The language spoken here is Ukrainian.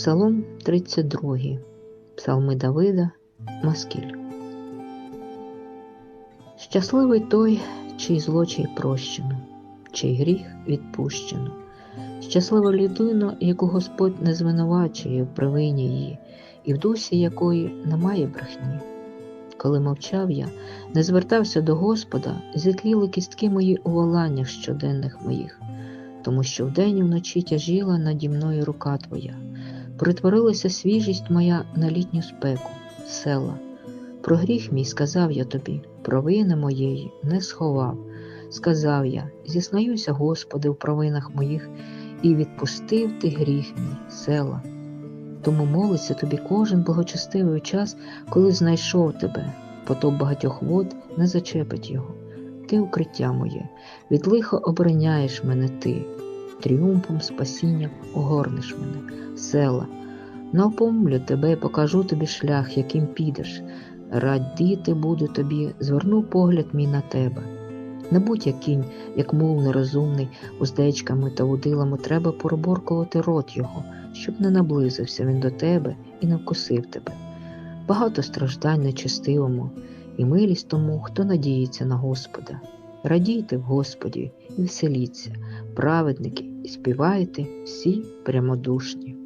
Псалом 32. Псалми Давида Маскіль. Щасливий той, чий злочий прощено, чий гріх відпущено. Щаслива людина, яку Господь не звинувачує в провині її, і в дусі якої немає брехні. Коли мовчав я, не звертався до Господа, зітліли кістки мої у воланнях щоденних моїх, тому що вдень і вночі тяжіла наді мною рука Твоя, притворилася свіжість моя на літню спеку, села. Про гріх мій сказав я тобі, провини моєї не сховав. Сказав я, зізнаюся, Господи, в провинах моїх, і відпустив ти гріх мій, села. Тому молиться тобі кожен благочестивий час, коли знайшов тебе, потоп багатьох вод не зачепить його. Ти укриття моє, від лиха обороняєш мене ти, тріумфом спасіння огорнеш мене, села. Напомлю тебе, покажу тобі шлях, яким підеш. Радіти буду тобі, зверну погляд мій на тебе. Не будь як кінь, як мул нерозумний, уздечками та удилами треба порборкувати рот його, щоб не наблизився він до тебе і не вкусив тебе. Багато страждань нечестивому, і милість тому, хто надіється на Господа. Радійте в Господі і веселіться, праведники, і співайте всі прямодушні.